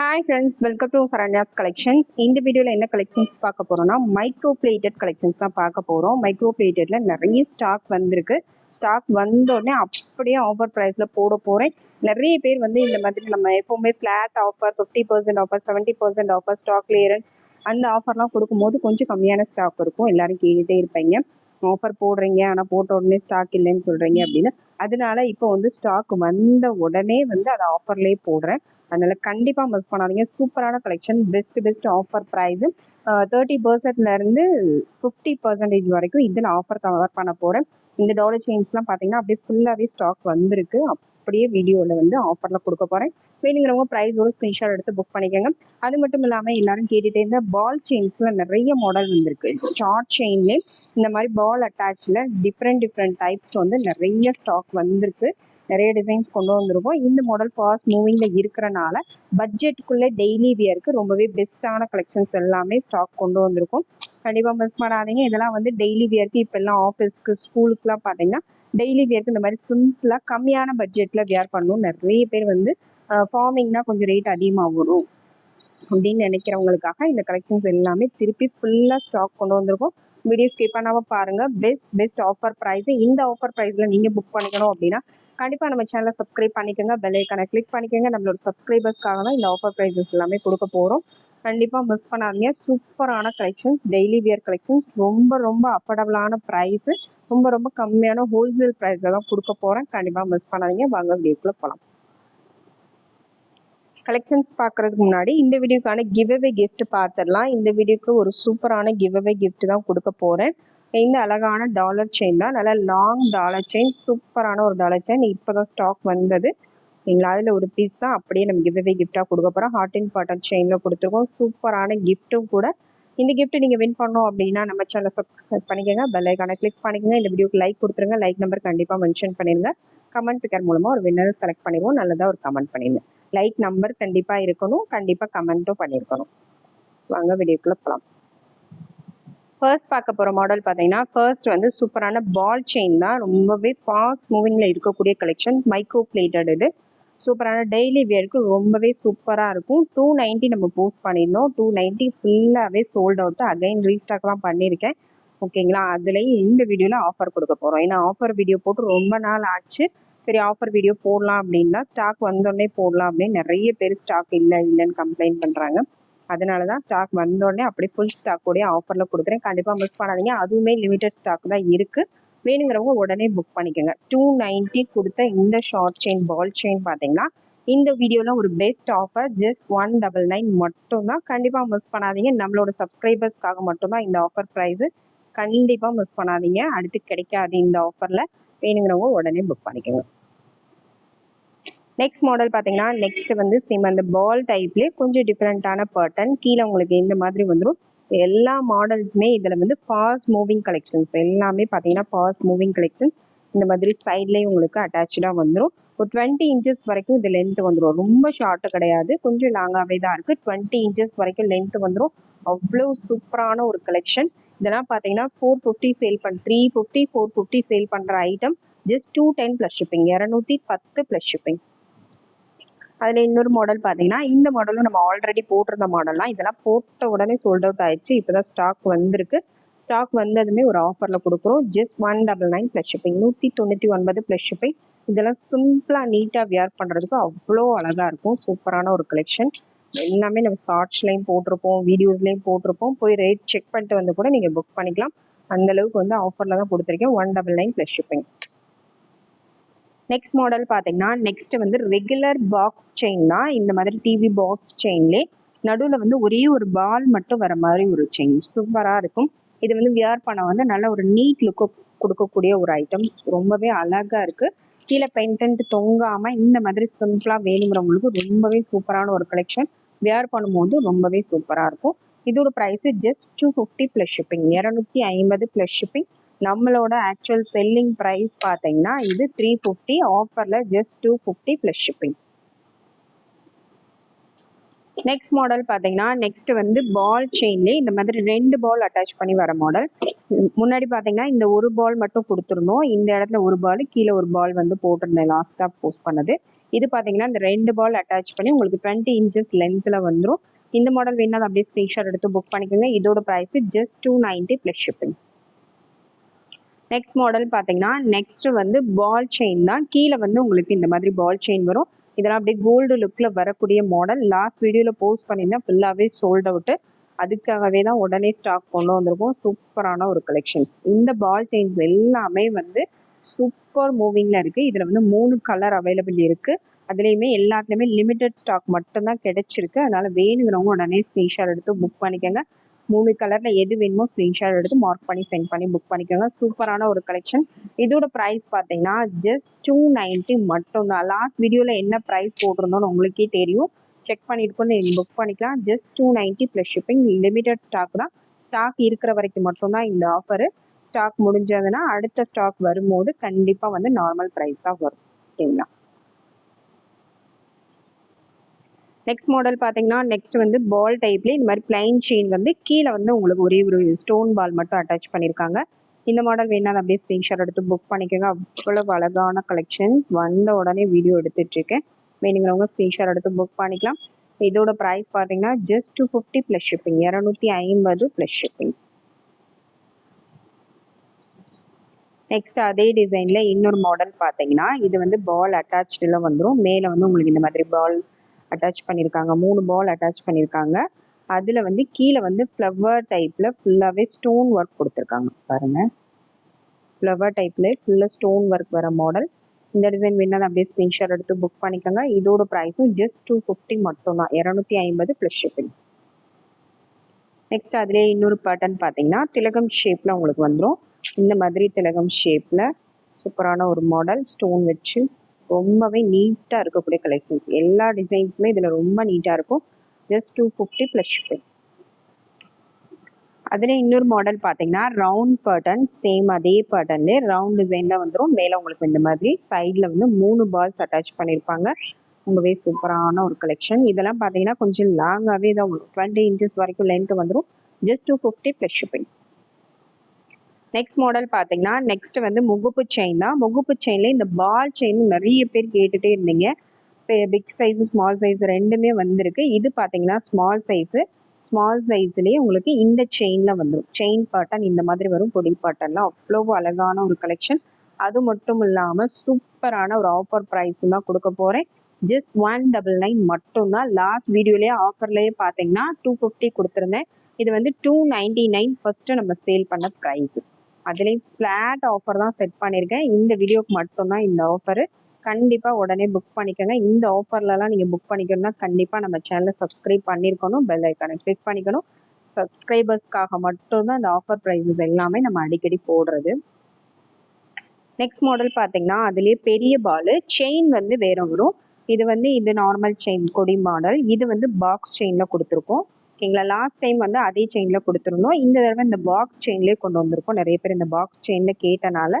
Hi friends welcome to ஃபரன்யாஸ் collections இந்த வீடியோவில் என்ன கலெக்ஷன்ஸ் பார்க்க போகிறோம்னா மைக்ரோ பிளேட்டட் கலெக்ஷன்ஸ் தான் பார்க்க போகிறோம் மைக்ரோ பிளேட்டட்ல நிறைய ஸ்டாக் வந்திருக்கு. ஸ்டாக் வந்தோடனே அப்படியே ஆஃபர் ப்ரைஸில் போட போகிறேன் நிறைய பேர் வந்து இந்த மாதிரி நம்ம எப்போவுமே flat offer fifty percent offer seventy percent offer stock clearance அந்த ஆஃபர்லாம் கொடுக்கும்போது கொஞ்சம் கம்மியான ஸ்டாக் இருக்கும். எல்லாரும் கேட்டுகிட்டே இருப்பீங்க. ஆஃபர் போடுறீங்க ஆனால் போட்ட உடனே ஸ்டாக் இல்லைன்னு சொல்கிறீங்க அப்படின்னு. அதனால இப்போ வந்து ஸ்டாக் வந்த உடனே வந்து அதை ஆஃபர்லேயே போடுறேன். அதனால கண்டிப்பாக மிஸ் பண்ணாதீங்க. சூப்பரான collection best best offer price thirty பர்சன்ட்லேருந்து fifty percentage வரைக்கும் இதில் ஆஃபர் கவர் பண்ண போகிறேன் இந்த டாலர் செயின்ஸ்லாம் பார்த்தீங்கன்னா அப்படியே ஃபுல்லாகவே ஸ்டாக் வந்திருக்கு. அப்படியே வீடியோவில் வந்து ஆஃபரில் கொடுக்க போகிறேன் வேணுங்கிறவங்க ப்ரைஸோட ஸ்க்ரீன்ஷாட் எடுத்து புக் பண்ணிக்கோங்க. அது மட்டும் இல்லாமல் எல்லாரும் கேட்டுகிட்டே இருந்தால் பால் செயின்ஸில் நிறைய மாடல் வந்திருக்கு. ஷார்ட் செயின்லேயே இந்த மாதிரி பால் அட்டாச்சில் டிஃப்ரெண்ட் டிஃப்ரெண்ட் டைப்ஸ் வந்து நிறைய ஸ்டாக் வந்திருக்கு. நிறைய டிசைன்ஸ் கொண்டு வந்திருக்கோம். இந்த மாடல் ஃபாஸ்ட் மூவிங்கில் இருக்கிறனால பட்ஜெட்டுக்குள்ளே டெய்லி வியருக்கு ரொம்பவே பெஸ்ட்டான கலெக்ஷன்ஸ் எல்லாமே ஸ்டாக் கொண்டு வந்திருக்கோம். கண்டிப்பாக மிஸ் பண்ணாதீங்க. இதெல்லாம் வந்து டெய்லி வியருக்கு இப்போ எல்லாம் ஆஃபீஸ்க்கு ஸ்கூலுக்குலாம் பார்த்தீங்கன்னா டெய்லி வியர்க்கு இந்த மாதிரி சிம்பிளாக கம்மியான பட்ஜெட்டில் வியர் பண்ணணும். நிறைய பேர் வந்து ஃபார்மிங்னா கொஞ்சம் ரேட் அதிகமாக வரும். அப்படின்னு நினைக்கிறவங்களுக்காக இந்த கலெக்ஷன்ஸ் எல்லாமே திருப்பி ஃபுல்லாக ஸ்டாக் கொண்டு வந்திருக்கோம். வீடியோ ஸ்கிப் பண்ணாமல் பாருங்கள் பெஸ்ட் பெஸ்ட் ஆஃபர் ப்ரைஸ் இந்த ஆஃபர் ப்ரைஸில் நீங்கள் புக் பண்ணிக்கணும் அப்படின்னா கண்டிப்பாக நம்ம சேனலை சப்ஸ்கிரைப் பண்ணிக்கோங்க. பெல் ஐக்கனை கிளிக் பண்ணிக்கோங்க. நம்மளோட சப்ஸ்கிரைபர்ஸ்க்காக தான் இந்த ஆஃபர் ப்ரைஸஸ் எல்லாமே கொடுக்க போகிறோம் கண்டிப்பாக மிஸ் பண்ணாதீங்க. சூப்பரான கலெக்ஷன்ஸ் டெய்லி வியர் கலெக்ஷன்ஸ் ரொம்ப ரொம்ப அஃபோர்டபுளான ப்ரைஸு ரொம்ப ரொம்ப கம்மியான ஹோல்சேல் ப்ரைஸில் தான் கொடுக்க போகிறேன் கண்டிப்பாக மிஸ் பண்ணாதீங்க. வாங்க வீடியோக்குள்ளே போகலாம் கலெக்ஷன்ஸ் பார்க்கறதுக்கு முன்னாடி இந்த வீடியோக்கான கிவ்அவே கிஃப்ட் பார்த்துடலாம். இந்த வீடியோக்கு ஒரு சூப்பரான கிவ்அவே கிஃப்ட் தான் கொடுக்க போகிறேன் இந்த அழகான டாலர் செயின் தான். நல்லா லாங் டாலர் செயின் சூப்பரான ஒரு டாலர் செயின் இப்போ தான் ஸ்டாக் வந்தது. சரிங்களா அதில் ஒரு பீஸ் தான். அப்படியே நம்ம கிவ் கிஃப்டாக கொடுக்க போகிறோம் ஹார்ட் அண்ட் பாட்டன் செயினில் கொடுத்துருக்கோம். சூப்பரான கிஃப்ட்டும் கூட இந்த கிஃப்ட் நீங்கள் வின் பண்ணோம் அப்படின்னா நம்ம சேனலை சப்ஸ்கிரைப் பண்ணிக்கோங்க பெல் ஐக்கானை கிளிக் பண்ணிக்கோங்க இந்த வீடியோக்கு லைக் கொடுத்துருங்க லைக் நம்பர் கண்டிப்பாக மென்ஷன் பண்ணிடுங்க கமெண்ட் பிக்கர் மூலமாக ஒரு வின்னர் செலக்ட் பண்ணிடுவோம் நல்லதாக ஒரு கமெண்ட் பண்ணிடுங்க. லைக் நம்பர் கண்டிப்பாக இருக்கணும் கண்டிப்பாக கமெண்ட்டும் பண்ணியிருக்கணும் வாங்க வீடியோக்குள்ளே போகலாம் ஃபர்ஸ்ட் பார்க்க போகிற மாடல் பார்த்தீங்கன்னா ஃபர்ஸ்ட் வந்து சூப்பரான பால் செயின் தான். ரொம்பவே ஃபாஸ்ட் மூவிங்கில் இருக்கக்கூடிய கலெக்ஷன் மைக்ரோ பிளேட்டட் இது. சூப்பரான டெய்லி வேருக்கு ரொம்பவே சூப்பராக இருக்கும். டூ நைன்ட்டி நம்ம போஸ்ட் பண்ணியிருந்தோம். டூ நைன்ட்டி ஃபுல்லாகவே சோல்ட் அவுட் அகைன் ரீஸ்டாக்லாம் பண்ணியிருக்கேன். ஓகேங்களா அதுலேயும் இந்த வீடியோவில் ஆஃபர் கொடுக்க போகிறோம் ஏன்னா ஆஃபர் வீடியோ போட்டு ரொம்ப நாள் ஆச்சு. சரி ஆஃபர் வீடியோ போடலாம் அப்படின்னா ஸ்டாக் வந்தோடனே போடலாம் அப்படின்னு நிறைய பேர் ஸ்டாக் இல்லை இல்லைன்னு கம்ப்ளைண்ட் பண்ணுறாங்க அதனால தான் ஸ்டாக் வந்தோடனே அப்படியே ஃபுல் ஸ்டாக்கோடய ஆஃபரில் கொடுக்குறேன். கண்டிப்பாக மிஸ் பண்ணாதீங்க. அதுவுமே லிமிடெட் ஸ்டாக் தான் இருக்குது வேணுங்கிறவங்க உடனே புக் பண்ணிக்கோங்க. டூ நைன்ட்டி கொடுத்த இந்த ஷார்ட் செயின் பால் செயின் பார்த்தீங்கன்னா இந்த வீடியோவில் ஒரு best offer just one double nine மட்டும்தான். கண்டிப்பாக மிஸ் பண்ணாதீங்க. நம்மளோட சப்ஸ்கிரைபர்ஸ்க்காக மட்டும்தான் இந்த ஆஃபர் ப்ரைஸு கண்டிப்பாக மிஸ் பண்ணாதீங்க. அடுத்து கிடைக்காது இந்த ஆஃபரில் வேணுங்கிறவங்க உடனே புக் பண்ணிக்கோங்க. நெக்ஸ்ட் மாடல் பார்த்தீங்கன்னா நெக்ஸ்ட் வந்து சிம் அந்த பால் டைப்லேயே கொஞ்சம் டிஃப்ரெண்ட்டான பேட்டர்ன் கீழே உங்களுக்கு இந்த மாதிரி வந்துடும் எல்லா மாடல்ஸுமே இதில் வந்து ஃபாஸ்ட் மூவிங் கலெக்ஷன்ஸ் எல்லாமே பார்த்தீங்கன்னா ஃபாஸ்ட் மூவிங் கலெக்ஷன்ஸ் இந்த மாதிரி சைட்லேயும் உங்களுக்கு அட்டாச்சாக வந்துடும் ஒரு டுவெண்ட்டி இன்ச்சஸ் வரைக்கும் இது லென்த் வந்துடும் ரொம்ப ஷார்ட்டு கிடையாது. கொஞ்சம் லாங்காகவே தான் இருக்குது டுவெண்ட்டி இன்ச்சஸ் வரைக்கும் லென்த் வந்துடும் அவ்வளோ சூப்பரான ஒரு கலெக்ஷன் இதெல்லாம் பார்த்தீங்கன்னா ஃபோர் ஃபிஃப்டி சேல் பண்ண three fifty four fifty sale பண்ணுற item just two ten plus shipping இரநூத்தி பத்து ப்ளஸ் ஷிப்பிங் அதில் இன்னொரு மாடல் பார்த்தீங்கன்னா இந்த மாடலும் நம்ம ஆல்ரெடி போட்டிருந்த மாடல்லாம் இதெல்லாம் போட்ட உடனே சோல்ட் அவுட் ஆயிடுச்சு. இப்போ தான் ஸ்டாக் வந்திருக்கு. ஸ்டாக் வந்ததுமே ஒரு ஆஃபரில் கொடுக்குறோம். Just one double nine plus shipping நூற்றி தொண்ணூற்றி ஒன்பது ப்ளஸ் ஷிப்பிங் இதெல்லாம் சிம்பிளாக நீட்டாக வியர் பண்ணுறதுக்கு அவ்வளோ அழகாக இருக்கும். சூப்பரான ஒரு கலெக்ஷன் எல்லாமே நம்ம ஷார்ட்ஸ்லையும் போட்டிருப்போம் வீடியோஸ்லையும் போட்டிருப்போம். போய் ரேட் செக் பண்ணிட்டு வந்து கூட நீங்கள் புக் பண்ணிக்கலாம். அந்தளவுக்கு வந்து ஆஃபரில் தான் கொடுத்துருக்கேன். One double nine plus shipping next model பார்த்தீங்கன்னா நெக்ஸ்ட் வந்து ரெகுலர் பாக்ஸ் செயின் தான். இந்த மாதிரி டிவி பாக்ஸ் செயின்லே நடுவில் வந்து ஒரே ஒரு பால் மட்டும் வர மாதிரி ஒரு செயின் சூப்பராக இருக்கும். இது வந்து வியர் பண்ண வந்து நல்ல ஒரு நீட் லுக்கு கொடுக்கக்கூடிய ஒரு ஐட்டம்ஸ் ரொம்பவே அழகாக இருக்குது கீழே பெயிண்ட் தொங்காமல் இந்த மாதிரி சிம்பிளாக வேணுங்கிறவங்களுக்கு ரொம்பவே சூப்பரான ஒரு கலெக்ஷன் வியர் பண்ணும்போது ரொம்பவே சூப்பராக இருக்கும். இதோட price just two fifty plus shipping இரநூத்தி ஐம்பது ப்ளஸ் ஷிப்பிங் நம்மளோட ஆக்சுவல் செல்லிங் ப்ரைஸ் பார்த்தீங்கன்னா இது த்ரீ ஃபிஃப்டி ஆஃபரில் just two fifty plus shipping next model பார்த்தீங்கன்னா நெக்ஸ்ட் வந்து பால் செயின்லேயே இந்த மாதிரி ரெண்டு பால் அட்டாச் பண்ணி வர மாடல் முன்னாடி பார்த்தீங்கன்னா இந்த ஒரு பால் மட்டும் கொடுத்துருந்தோம். இந்த இடத்துல ஒரு பால் கீழே ஒரு பால் வந்து போட்டிருந்தேன் லாஸ்ட்டாக போஸ்ட் பண்ணது. இது பார்த்தீங்கன்னா இந்த ரெண்டு பால் அட்டாச் பண்ணி உங்களுக்கு டுவெண்ட்டி இன்ச்சஸ் லென்த்தில் வந்துடும் இந்த மாடல் வேணா அப்படியே ஸ்க்ரீன்ஷாட் எடுத்து புக் பண்ணிக்கோங்க. இதோட price just two ninety plus shipping next model பார்த்தீங்கன்னா நெக்ஸ்ட் வந்து பால் செயின் தான். கீழே வந்து உங்களுக்கு இந்த மாதிரி பால் செயின் வரும். இதெல்லாம் அப்படியே கோல்டு லுக்கில் வரக்கூடிய மாடல் லாஸ்ட் வீடியோவில் போஸ்ட் பண்ணியிருந்தா ஃபுல்லாகவே சோல்ட் அவுட்டு அதுக்காகவே தான் உடனே ஸ்டாக் கொண்டு வந்திருக்கோம். சூப்பரான ஒரு கலெக்ஷன்ஸ் இந்த பால் செயின்ஸ் எல்லாமே வந்து சூப்பர் மூவிங்கில் இருக்குது இதில் வந்து மூணு கலர் அவைலபிள் இருக்குது அதுலேயுமே எல்லாத்துலேயுமே லிமிட்டட் ஸ்டாக் மட்டும்தான் கிடைச்சிருக்கு. அதனால் வேணுங்கிறவங்க உடனே ஸ்கிரீன்ஷாட் எடுத்து புக் பண்ணிக்கோங்க. மூணு கலரில் எது வேணுமோ ஸ்க்ரீன்ஷாட் எடுத்து மார்க் பண்ணி சென்ட் பண்ணி புக் பண்ணிக்கோங்க. சூப்பரான ஒரு கலெக்ஷன் இதோட ப்ரைஸ் பார்த்தீங்கன்னா ஜஸ்ட் டூ நைன்ட்டி மட்டும்தான் லாஸ்ட் வீடியோவில் என்ன ப்ரைஸ் போட்டிருந்தோன்னு உங்களுக்கே தெரியும். செக் பண்ணிட்டு கொண்டு நீங்கள் புக் பண்ணிக்கலாம். Just two ninety plus shipping limited stock தான். ஸ்டாக் இருக்கிற வரைக்கும் மட்டும்தான் இந்த ஆஃபரு ஸ்டாக் முடிஞ்சதுன்னா அடுத்த ஸ்டாக் வரும்போது கண்டிப்பாக வந்து நார்மல் ப்ரைஸ் தான் வரும். ஓகேங்களா நெக்ஸ்ட் மாடல் பார்த்தீங்கன்னா நெக்ஸ்ட் வந்து பால் டைப்லேயே இந்த மாதிரி பிளைன் செயின் வந்து கீழே வந்து உங்களுக்கு ஒரே ஒரு ஸ்டோன் பால் மட்டும் அட்டாச் பண்ணியிருக்காங்க இந்த மாடல் வேணா அப்படியே ஸ்க்ரீன்ஷாட் எடுத்து புக் பண்ணிக்கோங்க. அவ்வளவு அழகான கலெக்ஷன்ஸ் வந்த உடனே வீடியோ எடுத்துட்ருக்கேன் வேணுங்கிறவங்க ஸ்க்ரீன்ஷாட் எடுத்து புக் பண்ணிக்கலாம். இதோட ப்ரைஸ் பார்த்தீங்கன்னா just two fifty plus shipping இரநூத்தி ஐம்பது ப்ளஸ் ஷிப்பிங் நெக்ஸ்ட் அதே டிசைனில் இன்னொரு மாடல் பார்த்தீங்கன்னா இது வந்து பால் அட்டாச்சில் வந்துடும் மேலே வந்து உங்களுக்கு இந்த மாதிரி பால் அட்டாச் பண்ணியிருக்காங்க மூணு பால் அட்டாச் பண்ணியிருக்காங்க அதில் வந்து கீழே வந்து ஃப்ளவர் டைப்பில் ஃபுல்லாகவே ஸ்டோன் ஒர்க் கொடுத்துருக்காங்க. பாருங்கள் ஃப்ளவர் டைப்பில் ஃபுல்லாக ஸ்டோன் ஒர்க் வர மாடல் இந்த டிசைன் வேணாலும் அப்படியே ஸ்க்ரீன்ஷாட் எடுத்து புக் பண்ணிக்கோங்க. இதோட ப்ரைஸும் ஜஸ்ட் டூ ஃபிஃப்டி மட்டும்தான். இரநூத்தி ஐம்பது ப்ளஸ் ஷிப்பிங் நெக்ஸ்ட் அதிலே இன்னொரு பேட்டர்ன் பார்த்தீங்கன்னா திலகம் ஷேப்பில் உங்களுக்கு வந்துடும் இந்த மாதிரி திலகம் ஷேப்பில் சூப்பரான ஒரு மாடல் ஸ்டோன் வச்சு ரொம்பவே நீட்டாக இருக்கக்கூடிய கலெக்ஷன்ஸ் எல்லா டிசைன்ஸுமே இதில் ரொம்ப நீட்டாக இருக்கும். Just two fifty plus shipping அதில் இன்னொரு மாடல் பார்த்தீங்கன்னா ரவுண்ட் பேட்டர்ன் சேம் அதே பேட்டர்ன்லே ரவுண்ட் டிசைனில் வந்துடும் மேலே உங்களுக்கு இந்த மாதிரி சைடில் வந்து மூணு பால்ஸ் அட்டாச் பண்ணியிருப்பாங்க ரொம்பவே சூப்பரான ஒரு கலெக்ஷன் இதெல்லாம் பார்த்தீங்கன்னா கொஞ்சம் லாங்காகவே தான் உங்களுக்கு டுவெண்ட்டி இன்ச்சஸ் வரைக்கும் லென்த் வந்துடும் just two fifty plus shipping next model பார்த்தீங்கன்னா நெக்ஸ்ட் வந்து முகுப்பு செயின் தான். முகுப்பு செயினில் இந்த பால் செயின் நிறைய பேர் கேட்டுகிட்டே இருந்தீங்க. பிக் சைஸு ஸ்மால் சைஸ் ரெண்டுமே வந்திருக்கு. இது பார்த்தீங்கன்னா ஸ்மால் சைஸு ஸ்மால் சைஸ்லேயே உங்களுக்கு இந்த செயினில் வந்துடும் செயின் பாட்டன் இந்த மாதிரி வரும். பொடி பாட்டன்லாம் அவ்வளோ அழகான ஒரு கலெக்ஷன் அது மட்டும் இல்லாமல் சூப்பரான ஒரு ஆஃபர் ப்ரைஸ் தான் கொடுக்க போகிறேன் ஜஸ்ட் ஒன் டபுள் நைன் மட்டும்தான். லாஸ்ட் வீடியோலேயே ஆஃபர்லேயே பார்த்தீங்கன்னா டூ ஃபிஃப்டி கொடுத்துருந்தேன். இது வந்து டூ நைன்டி நைன் ஃபஸ்ட்டு நம்ம சேல் பண்ண ப்ரைஸு அதுலேயும் ஃப்ளாட் ஆஃபர் தான் செட் பண்ணியிருக்கேன் இந்த வீடியோக்கு மட்டும்தான் இந்த ஆஃபரு கண்டிப்பாக உடனே புக் பண்ணிக்கோங்க. இந்த ஆஃபர்லலாம் நீங்கள் புக் பண்ணிக்கணும்னா கண்டிப்பாக நம்ம சேனலை சப்ஸ்கிரைப் பண்ணியிருக்கணும் பெல் ஐக்கானை கிளிக் பண்ணிக்கணும். சப்ஸ்கிரைபர்ஸ்க்காக மட்டும்தான் இந்த ஆஃபர் ப்ரைஸஸ் எல்லாமே நம்ம அடிக்கடி போடுறது. நெக்ஸ்ட் மாடல் பார்த்தீங்கன்னா அதுலேயே பெரிய பால் செயின் வந்து வேற வரும். இது வந்து இது நார்மல் செயின் கொடி மாடல் இது வந்து பாக்ஸ் செயினில் கொடுத்துருக்கோம். ஓகேங்களா? லாஸ்ட் டைம் வந்து அதே செயினில் கொடுத்துருந்தோம். இந்த தடவை இந்த பாக்ஸ் செயின்லேயே கொண்டு வந்திருக்கோம். நிறைய பேர் இந்த பாக்ஸ் செயினில் கேட்டனால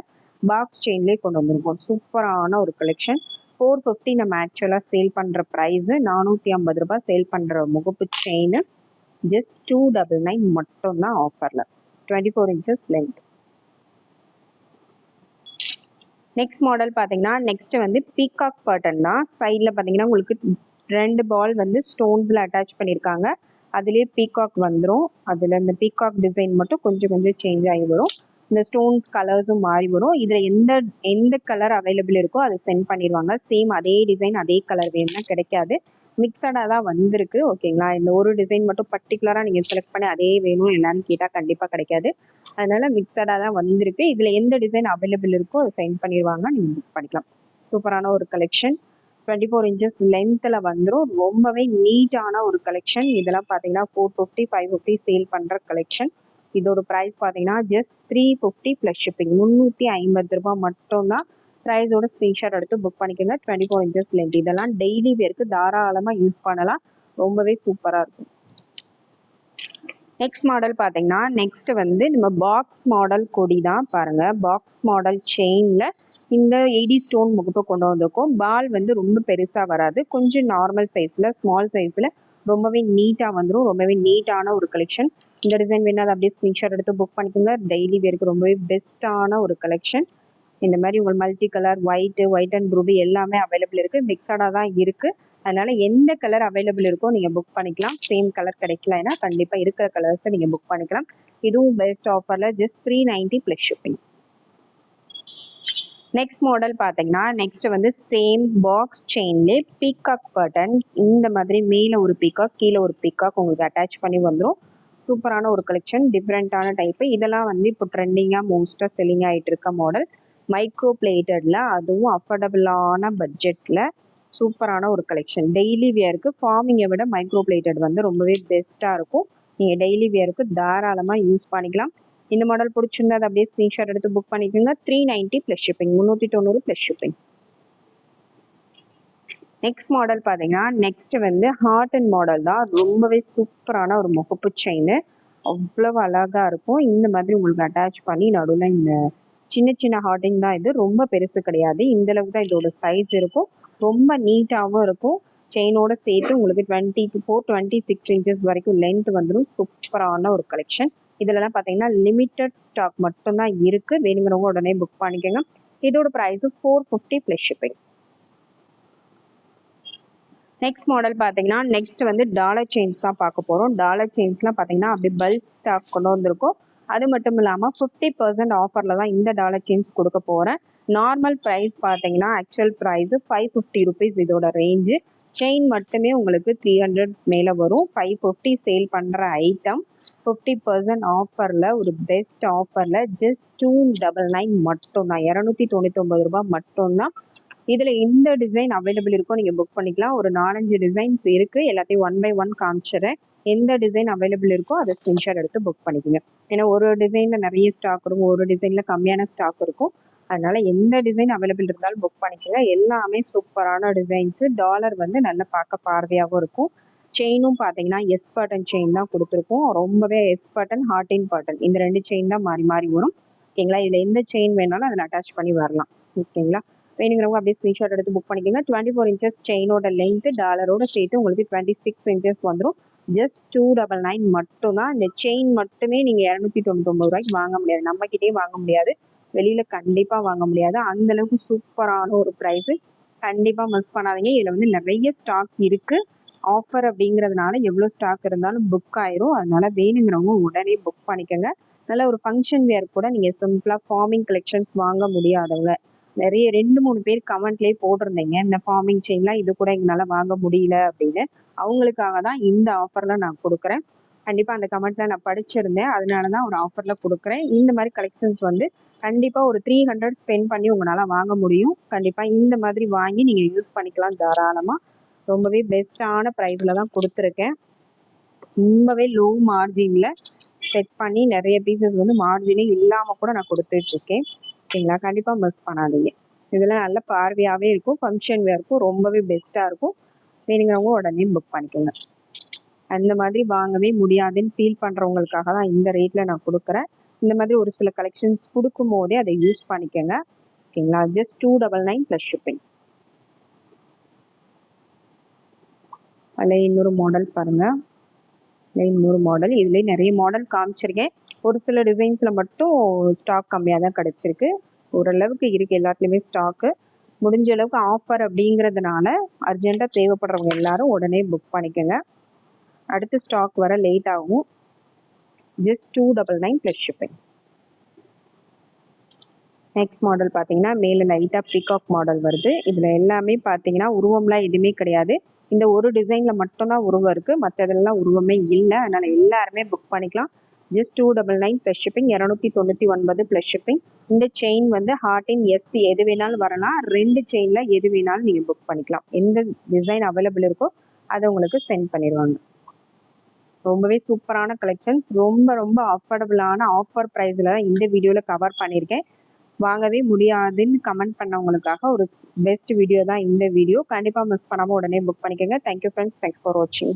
பாக்ஸ் செயின்லேயே கொண்டு வந்திருக்கோம். சூப்பரான ஒரு கலெக்ஷன் ஃபோர் ஃபிஃப்டி நம்ம ஆக்சுவலாக சேல் பண்ணுற ப்ரைஸு நானூற்றி ஐம்பது ரூபாய் சேல் பண்ணுற முகப்பு chain just two double nine மட்டும்தான் ஆஃபரில் twenty four inches length next model பார்த்தீங்கன்னா நெக்ஸ்ட் வந்து பீகாக் பர்டன் தான். சைடில் பார்த்தீங்கன்னா உங்களுக்கு ரெண்டு பால் வந்து ஸ்டோன்ஸில் அட்டாச் பண்ணியிருக்காங்க. அதுலேயே பீகாக் வந்துடும் அதில் இந்த பீகாக் டிசைன் மட்டும் கொஞ்சம் கொஞ்சம் சேஞ்ச் ஆகி வரும். இந்த ஸ்டோன்ஸ் கலர்ஸும் மாறி வரும். இதில் எந்த எந்த கலர் அவைலபிள் இருக்கோ அதை சென்ட் பண்ணிடுவாங்க சேம் அதே டிசைன் அதே கலர் வேணும்னா கிடைக்காது. மிக்சடாக தான் வந்திருக்கு ஓகேங்களா இந்த ஒரு டிசைன் மட்டும் பர்டிகுலராக நீங்கள் செலக்ட் பண்ணி அதே வேணும் என்னன்னு கேட்டால் கண்டிப்பாக கிடைக்காது. அதனால மிக்சடாக தான் வந்திருக்கு. இதில் எந்த டிசைன் அவைலபிள் இருக்கோ அதை சென்ட் பண்ணிடுவாங்க நீங்கள் புக் பண்ணிக்கலாம். சூப்பரான ஒரு கலெக்ஷன் டுவெண்ட்டி ஃபோர் இன்ச்சஸ் லென்த்தில் வந்துடும் ரொம்பவே நீட்டான ஒரு கலெக்ஷன் இதெல்லாம் பார்த்தீங்கன்னா four fifty five fifty sale பண்ணுற கலெக்ஷன் இதோட ப்ரைஸ் பார்த்தீங்கன்னா just three fifty plus shipping முந்நூற்றி ஐம்பது ரூபாய் மட்டும்தான் ப்ரைஸோட ஸ்க்ரீன்ஷாட் எடுத்து புக் பண்ணிக்கோங்க. டுவெண்ட்டி ஃபோர் இன்ச்சஸ் லென்த் இதெல்லாம் டெய்லி வேருக்கு தாராளமாக யூஸ் பண்ணலாம். ரொம்பவே சூப்பராக இருக்கும். நெக்ஸ்ட் மாடல் பார்த்தீங்கன்னா நெக்ஸ்ட் வந்து நம்ம பாக்ஸ் மாடல் கொடி தான் பாருங்க. பாக்ஸ் மாடல் செயினில் இந்த எயிட்டி ஸ்டோன் முகப்பை கொண்டு வந்திருக்கோம். பால் வந்து ரொம்ப பெருசாக வராது. கொஞ்சம் நார்மல் சைஸில் ஸ்மால் சைஸில் ரொம்பவே நீட்டாக வந்துடும் ரொம்பவே நீட்டான ஒரு கலெக்ஷன் இந்த டிசைன் வேணா அதை அப்படியே ஸ்க்ரீன்ஷாட் எடுத்து புக் பண்ணிக்கோங்க. டெய்லி வேருக்கு ரொம்பவே பெஸ்ட்டான ஒரு கலெக்ஷன் இந்த மாதிரி உங்களுக்கு multi colour white white and ப்ரூபி எல்லாமே அவைலபிள் இருக்குது மிக்சடாக தான் இருக்குது அதனால் எந்த கலர் அவைலபிள் இருக்கோ நீங்கள் புக் பண்ணிக்கலாம். சேம் கலர் கிடைக்கலன்னா கண்டிப்பாக இருக்கிற கலர்ஸை நீங்கள் புக் பண்ணிக்கலாம். இதுவும் பெஸ்ட் ஆஃபரில் just three ninety plus shipping next model பார்த்தீங்கன்னா நெக்ஸ்ட் வந்து சேம் பாக்ஸ் செயின்லே பீகாக் பட்டன் இந்த மாதிரி மேலே ஒரு பீகாக் கீழே ஒரு பீகாக் உங்களுக்கு அட்டாச் பண்ணி வந்துடும் சூப்பரான ஒரு கலெக்ஷன் டிஃப்ரெண்ட்டான டைப்பு இதெல்லாம் வந்து இப்போ ட்ரெண்டிங்காக மோஸ்ட்டாக செல்லிங் ஆகிட்டு இருக்க மாடல் மைக்ரோ பிளேட்டடில் அதுவும் அஃபோர்டபுளான பட்ஜெட்டில் சூப்பரான ஒரு கலெக்ஷன் டெய்லி வியருக்கு ஃபார்மிங்கை விட மைக்ரோ பிளேட்டட் வந்து ரொம்பவே பெஸ்ட்டாக இருக்கும். நீங்கள் டெய்லி வியருக்கு தாராளமாக யூஸ் பண்ணிக்கலாம். இந்த மாடல் பிடிச்சிருந்தா அதை அப்படியே ஸ்க்ரீன்ஷாட் எடுத்து புக் பண்ணிக்கோங்க. த்ரீ நைன்ட்டி ப்ளஸ் ஷிப்பிங் முந்நூற்றி தொண்ணூறு ப்ளஸ் ஷிப்பிங் நெக்ஸ்ட் மாடல் பார்த்தீங்கன்னா நெக்ஸ்ட் வந்து ஹார்ட் அண்ட் மாடல் தான். ரொம்பவே சூப்பரான ஒரு முகப்பு செயின் அவ்வளவு அழகா இருக்கும். இந்த மாதிரி உங்களுக்கு அட்டாச் பண்ணி நடுவில் இந்த சின்ன சின்ன ஹார்டிங் தான் இது. ரொம்ப பெருசு கிடையாது. இந்த அளவுக்கு தான் இதோட சைஸ் இருக்கும். ரொம்ப நீட்டாகவும் இருக்கும். செயினோட சேர்த்து உங்களுக்கு twenty four twenty six inches வரைக்கும் லென்த் வந்துடும். சூப்பரான ஒரு கலெக்ஷன் இதுலலாம் பார்த்தீங்கன்னா லிமிட்டட் ஸ்டாக் மட்டும்தான் இருக்கு. வேணுங்கிறவங்க உடனே புக் பண்ணிக்கோங்க. இதோட price four fifty plus shipping next model பார்த்தீங்கன்னா நெக்ஸ்ட் வந்து டாலர் செயின்ஸ் தான் பார்க்க போகிறோம் டாலர் செயின்ஸ்லாம் பார்த்தீங்கன்னா அப்படி பல்க் ஸ்டாக் கொண்டு வந்திருக்கோம். அது மட்டும் இல்லாமல் ஃபிஃப்டி பர்சன்ட் ஆஃபரில் தான் இந்த டாலர் செயின்ஸ் கொடுக்க போகிறேன் நார்மல் ப்ரைஸ் பார்த்தீங்கன்னா actual price five fifty rupees இதோட ரேஞ்சு செயின் மட்டுமே உங்களுக்கு த்ரீ ஹண்ட்ரட் மேலே வரும். ஃபைவ் ஃபிஃப்டி சேல் பண்ணுற ஐட்டம் ஃபிஃப்டி பர்சன்ட் ஆஃபரில் ஒரு பெஸ்ட் ஆஃபரில் ஜஸ்ட் டூ டபுள் நைன் மட்டும்தான். இரநூத்தி தொண்ணூத்தொம்பது ரூபாய் மட்டும்தான். இதில் எந்த டிசைன் அவைலபிள் இருக்கோ நீங்கள் புக் பண்ணிக்கலாம். ஒரு நாலஞ்சு டிசைன்ஸ் இருக்குது எல்லாத்தையும் ஒன் பை ஒன் காமிச்சிடுறேன். எந்த டிசைன் அவைலபிள் இருக்கோ அதை ஸ்கிரீன்ஷாட் எடுத்து புக் பண்ணிக்கோங்க. ஏன்னா ஒரு டிசைனில் நிறைய ஸ்டாக் இருக்கும். ஒரு டிசைனில் கம்மியான ஸ்டாக் இருக்கும். அதனால எந்த டிசைன் அவைலபிள் இருந்தாலும் புக் பண்ணிக்கோங்க. எல்லாமே சூப்பரான டிசைன்ஸு டாலர் வந்து நல்ல பார்க்க பார்வையாகவும் இருக்கும். செயினும் பார்த்தீங்கன்னா எஸ் பட்டன் செயின் தான் கொடுத்துருக்கோம். ரொம்பவே எஸ் பட்டன் ஹார்டின் பட்டன் இந்த ரெண்டு செயின் தான் மாறி மாறி வரும். ஓகேங்களா இதில் எந்த செயின் வேணாலும் அதில் அட்டாச் பண்ணி வரலாம். ஓகேங்களா வேணுங்கிறவங்க அப்படியே ஸ்க்ரீன்ஷாட் எடுத்து புக் பண்ணிக்கோங்க. டுவெண்ட்டி ஃபோர் இன்ச்சஸ் செயினோட லென்த்து டாலரோட சேர்த்து உங்களுக்கு டுவெண்ட்டி சிக்ஸ் இன்ச்சஸ் வந்துடும் ஜஸ்ட் டூ டபுள் நைன் மட்டும் தான் இந்த செயின் மட்டுமே நீங்கள் இரநூத்தி தொண்ணூத்தொம்பது ரூபாய்க்கு வாங்க முடியாது. நம்மக்கிட்டே வாங்க முடியாது. வெளியில கண்டிப்பா வாங்க முடியாது. அந்த அளவுக்கு சூப்பரான ஒரு ப்ரைஸ் கண்டிப்பா மிஸ் பண்ணாதீங்க. இதுல வந்து நிறைய ஸ்டாக் இருக்கு. ஆஃபர் அப்படிங்கிறதுனால எவ்வளோ ஸ்டாக் இருந்தாலும் புக் ஆயிரும். அதனால வேணுங்கிறவங்க உடனே புக் பண்ணிக்கோங்க. நல்ல ஒரு ஃபங்க்ஷன் வேர் கூட நீங்க சிம்பிளா ஃபார்மிங் கலெக்ஷன்ஸ் வாங்க முடியாதவங்க. நிறைய ரெண்டு மூணு பேர் கமெண்ட்லேயே போட்டிருந்தீங்க. இந்த ஃபார்மிங் செயின்லாம் இது கூட எங்களால வாங்க முடியல அப்படின்னு. அவங்களுக்காக தான் இந்த ஆஃபர்ல நான் கொடுக்குறேன். கண்டிப்பாக அந்த கமெண்ட்ல நான் படிச்சிருந்தேன். அதனால தான் ஒரு ஆஃபரில் கொடுக்குறேன். இந்த மாதிரி கலெக்ஷன்ஸ் வந்து கண்டிப்பாக ஒரு த்ரீ ஹண்ட்ரட் ஸ்பெண்ட் பண்ணி உங்களால் வாங்க முடியும். கண்டிப்பாக இந்த மாதிரி வாங்கி நீங்கள் யூஸ் பண்ணிக்கலாம் தாராளமாக ரொம்பவே பெஸ்ட்டான ப்ரைஸில் தான் கொடுத்துருக்கேன். ரொம்பவே லோ மார்ஜினில் செட் பண்ணி நிறைய பீசஸ் வந்து மார்ஜினே இல்லாமல் கூட நான் கொடுத்துட்ருக்கேன் ஓகேங்களா கண்டிப்பாக மிஸ் பண்ணாதீங்க. இதெல்லாம் நல்ல பார்வையாகவே இருக்கும் ஃபங்க்ஷன் வேர்க்கும் ரொம்பவே பெஸ்ட்டாக இருக்கும். வேணுங்கிறவங்க உடனே புக் பண்ணிக்கோங்க. அந்த மாதிரி வாங்கவே முடியாதுன்னு ஃபீல் பண்ணுறவங்களுக்காக தான் இந்த ரேட்டில் நான் கொடுக்குறேன். இந்த மாதிரி ஒரு சில கலெக்ஷன்ஸ் கொடுக்கும் போதே அதை யூஸ் பண்ணிக்கோங்க. ஓகேங்களா just two double nine plus shipping அதில் இன்னொரு மாடல் பாருங்கள் இன்னொரு மாடல் இதுலேயே நிறைய மாடல் காமிச்சிருக்கேன். ஒரு சில டிசைன்ஸில் மட்டும் ஸ்டாக் கம்மியாக தான் கிடச்சிருக்கு. ஓரளவுக்கு இருக்குது எல்லாத்துலேயுமே ஸ்டாக்கு முடிஞ்ச அளவுக்கு ஆஃபர் அப்படிங்கிறதுனால அர்ஜென்ட்டாக தேவைப்படுறவங்க எல்லாரும் உடனே புக் பண்ணிக்கோங்க. அடுத்து ஸ்டாக் வர லேட் ஆகும். Just two double nine plus shipping next model பார்த்தீங்கன்னா மேலே லைட்டாக பிகாக் மாடல் வருது. இதில் எல்லாமே பார்த்தீங்கன்னா உருவம்லாம் எதுவுமே கிடையாது. இந்த ஒரு டிசைனில் மட்டும்தான் உருவம் இருக்குது மற்றதெல்லாம் உருவமே இல்லை. அதனால் எல்லாருமே புக் பண்ணிக்கலாம். Just two double nine plus shipping இரநூத்தி தொண்ணூற்றி ஒன்பது ப்ளஸ் ஷிப்பிங் இந்த செயின் வந்து ஹார்டின் எஸ் எது வேணாலும் வரலாம். ரெண்டு செயினில் எது வேணாலும் நீங்கள் புக் பண்ணிக்கலாம். எந்த டிசைன் அவைலபிள் இருக்கோ அதை உங்களுக்கு சென்ட் பண்ணிடுவாங்க. ரொம்பவே சூப்பரான கலெக்ஷன்ஸ் ரொம்ப ரொம்ப அஃபோர்டபுளான ஆஃபர் ப்ரைஸில் தான் இந்த வீடியோவில் கவர் பண்ணியிருக்கேன். வாங்கவே முடியாதுன்னு கமெண்ட் பண்ணவங்களுக்காக ஒரு பெஸ்ட் வீடியோ தான் இந்த வீடியோ கண்டிப்பாக மிஸ் பண்ணாமல் உடனே புக் பண்ணிக்கோங்க. தேங்க்யூ ஃப்ரெண்ட்ஸ் தேங்க்ஸ் ஃபார் வாட்சிங்